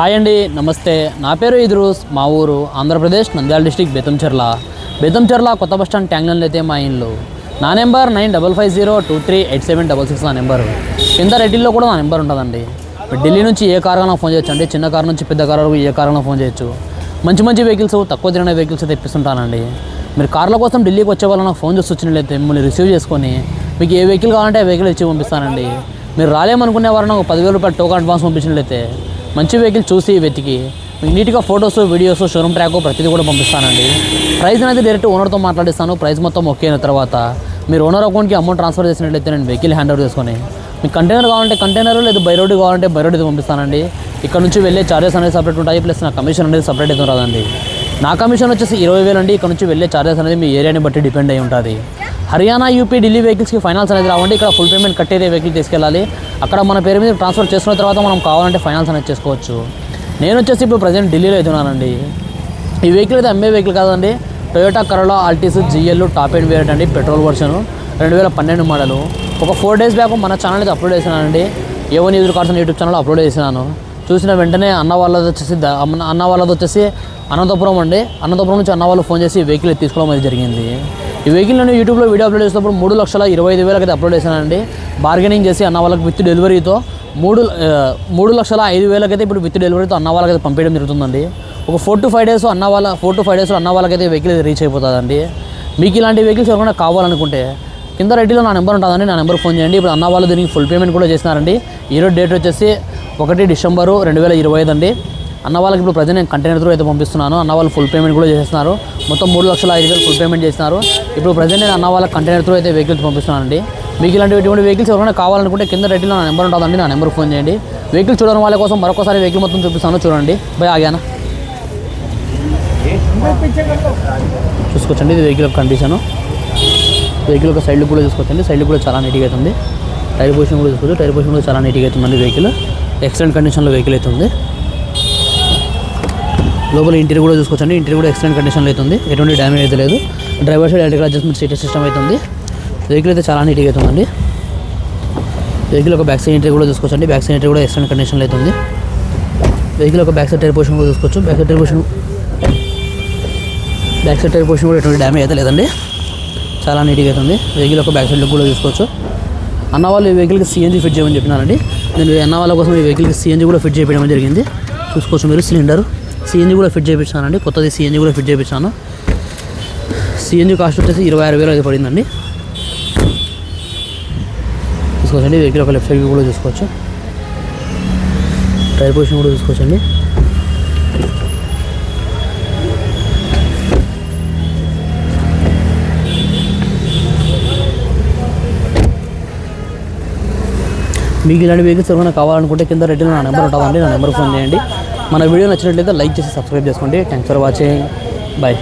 Hi అండి నమస్తే. నా పేరు ఇద్రూస్ మా ఊరు ఆంధ్రప్రదేశ్ నంద్యాల డిస్టిక్ బెతంచెర్ల బెతంచెర్ల కొత్త బస్ స్టాండ్ ట్యాంగ్లైన్లో అయితే మా ఇల్లు. నా number nine double five zero two three eight seven double six నా నెంబర్. కింద రెడ్డిల్లో కూడా నా నెంబర్ ఉంటుందండి. ఢిల్లీ నుంచి ఏ కారుగా ఫోన్ చేయొచ్చు అండి. చిన్న కారు నుంచి పెద్ద కారు వరకు ఏ కారుగా ఫోన్ చేయొచ్చు. మంచి మంచి వెహికల్స్ తక్కువ తిరిగిన వెహికల్స్ తెప్పిస్తుంటానండి మీరు కార్ల కోసం ఢిల్లీకి వచ్చే వాళ్ళు నాకు ఫోన్ చేసి వచ్చినట్లయితే మిమ్మల్ని రిసీవ్ చేసుకొని మీకు ఏ వెహికల్ కావాలంటే ఆ వెహికల్ ఇచ్చి పంపిస్తానండి. మీరు రాలేమనుకునే వారు నాకు పదివేల రూపాయలు టోకన్ అడ్వాన్స్ పంపించినట్లయితే మంచి వెహికల్ చూసి వెతికి మీకు నీట్గా ఫొటోస్ వీడియోస్ షోరూమ్ ట్రాక్ ప్రతిదీ కూడా పంపిస్తానండి. ప్రైస్ అనేది డైరెక్ట్ ఓనర్తో మాట్లాడిస్తాను. ప్రైస్ మొత్తం ఓకే అయిన తర్వాత మీరు ఓనర్ అకౌంట్కి అమౌంట్ ట్రాన్స్ఫర్ చేసినట్లయితే నేను వెహికల్ హ్యాండ్ ఓవర్ చేసుకొని మీకు కంటైనర్ కావాలంటే కంటైనర్ లేదా బై రోడ్ కావాలంటే బై రోడ్ పంపిస్తానండి. ఇక్కడ నుంచి వెళ్ళే చార్జెస్ అనేది సపరేట్ ఉంటాయి ప్లస్ నా కమిషన్ అనేది సపరేట్ అయితే రాదండి. నా కమిషన్ వచ్చేసి ఇరవై వేలు అండి. ఇక్కడ నుంచి వెళ్ళే చార్జెస్ అనేది మీ ఏరియాని బట్టి డిపెండ్ అయి ఉంటుంది. హర్యానా యూపీ ఢిల్లీ వెహికల్స్కి ఫైనాన్స్ అనేది రావండి. ఇక్కడ ఫుల్ పేమెంట్ కట్టేదే వెహికల్ తీసుకెళ్ళాలి. అక్కడ మన పేరు మీద ట్రాన్స్ఫర్ చేసుకున్న తర్వాత మనం కావాలంటే ఫైనాన్స్ అనేది చేసుకోవచ్చు. నేను వచ్చేసి ఇప్పుడు ప్రజెంట్ ఢిల్లీలో అవుతున్నానండి ఈ వెహికల్ అయితే అమ్మే వెహికల్ కాదండి. Toyota Corolla Altis GL top end variant అండి పెట్రోల్ వర్షన్. రెండు వేల పన్నెండు మోడలు. ఒక ఫోర్ డేస్ బ్యాక్ మన ఛానల్ అయితే అప్లోడ్ చేసినానండి. ఏవో news cards YouTube channel upload చేసినాను. చూసిన వెంటనే అన్న వాళ్ళది వచ్చేసి అన్న అన్న వాళ్ళది వచ్చేసి అనంతపురం అండి. అనంతపురం నుంచి అన్న వాళ్ళు ఫోన్ చేసి వెహికల్ తీసుకోవడం అనేది జరిగింది. ఈ వెహికల్ నేను యూట్యూబ్లో వీడియో అప్లోడ్ చేసినప్పుడు మూడు లక్షల ఇరవై ఐదు వేలకి అప్లోడ్ చేశానండి. బార్గెనింగ్ చేసి అన్న వాళ్ళకి విత్ డెలివరీతో మూడు మూడు లక్షల ఐదు వేలకైతే ఇప్పుడు విత్ డెలివరీతో అన్న వాళ్ళకైతే పంపించడం జరుగుతుందండి. ఒక ఫోర్ టు ఫైవ్ డేస్ అన్న వాళ్ళ ఫోర్ టు ఫైవ్ డేస్లో అన్న వాళ్ళకైతే వెహికల్ రీచ్ అయిపోతుందండి. మీకు ఇలాంటి వెహికల్స్ ఎవరైనా కావాలనుకుంటే కింద రెడ్డిలో నా నెంబర్ ఉంటుందండి నా నెంబర్ ఫోన్ చేయండి. ఇప్పుడు అన్న వాళ్ళు దీనికి ఫుల్ పేమెంట్ కూడా చేసినారండి ఈరోజు డేట్ వచ్చేసి ఒకటి డిసెంబరు రెండు వేల ఇరవై ఐదు అండి. అన్న వాళ్ళకి ఇప్పుడు ప్రజెంట్ నేను కంటైనర్ త్రూ అయితే పంపిస్తున్నాను. అన్న వాళ్ళు ఫుల్ పేమెంట్ కూడా చేస్తున్నారు మొత్తం మూడు లక్షల ఐదు వేలు ఫుల్ పేమెంట్ చేస్తున్నారు. ఇప్పుడు ప్రజెంట్ నేను అన్న వాళ్ళకి కంటైనర్ త్రూ అయితే వెహికల్స్ పంపిస్తున్నానండి. మీకు ఇలాంటి ఎటువంటి వెహికల్స్ ఎవరైనా కావాలనుకుంటే కింద రెడ్డిలో నా నెంబర్ ఉంటుందండి. నా నెంబర్ ఫోన్ చేయండి. వెహికల్ చూడడం వాళ్ళ కోసం మరొకసారి వెహికల్ మొత్తం చూపిస్తాను. చూడండి. బై ఆగానా? చూసుకోవచ్చండి. ఇది వెహికల్ యొక్క కండిషను వెహికల్ యొక్క సైడ్ కూడా చూసుకోవచ్చండి. సైడ్ కూడా చాలా నీట్గా అవుతుంది. టైర్ పొజిషన్ కూడా చూసుకోవచ్చు. టైర్ పొజిషన్ కూడా చాలా నీట్గా అవుతుందండి వెహికల్ ఎక్సలెంట్ కండిషన్లో వెహికల్ అవుతుంది. లోపల ఇంటీరియర్ కూడా చూసుకోవచ్చండి. ఇంటీరియర్ కూడా ఎక్సలెంట్ కండిషన్లో అవుతుంది ఎటువంటి డ్యామేజ్ అయితే లేదు. Driver side electrical adjustment seater system అవుతుంది వెహికల్ అయితే చాలా నీట్గా అవుతుందండి వెహికల్ ఒక బ్యాక్ సైడ్ ఇంటీరియర్ కూడా చూసుకోవచ్చండి. బ్యాక్ సైడ్ ఇంటీరియర్ కూడా ఎక్సలెంట్ కండిషన్లో అవుతుంది వెహికల్ ఒక బ్యాక్ సైడ్ టైర్ పొజిషన్ కూడా చూసుకోవచ్చు. Back side tyre position back side tyre position కూడా ఎటువంటి డ్యామేజ్ అయితే లేదండి. చాలా నీట్గా అవుతుంది వెహికల్ ఒక బ్యాక్ సైడ్ లుక్ కూడా చూసుకోవచ్చు. అన్న వాళ్ళు ఈ వెహికల్కి సిఎన్జీ ఫిట్ చేయమని చెప్పినారండి. నేను అన్న వాళ్ళ కోసం ఈ వెహికల్కి సిఎన్జీ కూడా ఫిట్ చేయడం జరిగింది. చూసుకోవచ్చు మీరు. సిలిండర్ సిఎన్జి కూడా ఫిట్ చేయించానండి. కొత్తది సిఎన్జి కూడా ఫిట్ చేయించాను. సిఎన్జి కాస్ట్ వచ్చేసి ఇరవై ఆరు వేలు అయితే పడిందండి. చూసుకోవచ్చండి. వెహికల్ ఒక లెఫ్ట్ సైడ్ కూడా చూసుకోవచ్చు. టైర్ పొజిషన్ కూడా చూసుకోవచ్చండి. మీకు ఇలాంటి వెహికల్స్ ఏమైనా కావాలనుకుంటే కింద రెడ్డి నా నెంబర్ ఉంటుందండి నా నెంబర్ ఫోన్ చేయండి. మన వీడియో నచ్చినట్లయితే లైక్ చేసి సబ్స్క్రైబ్ చేసుకోండి. Thanks for watching bye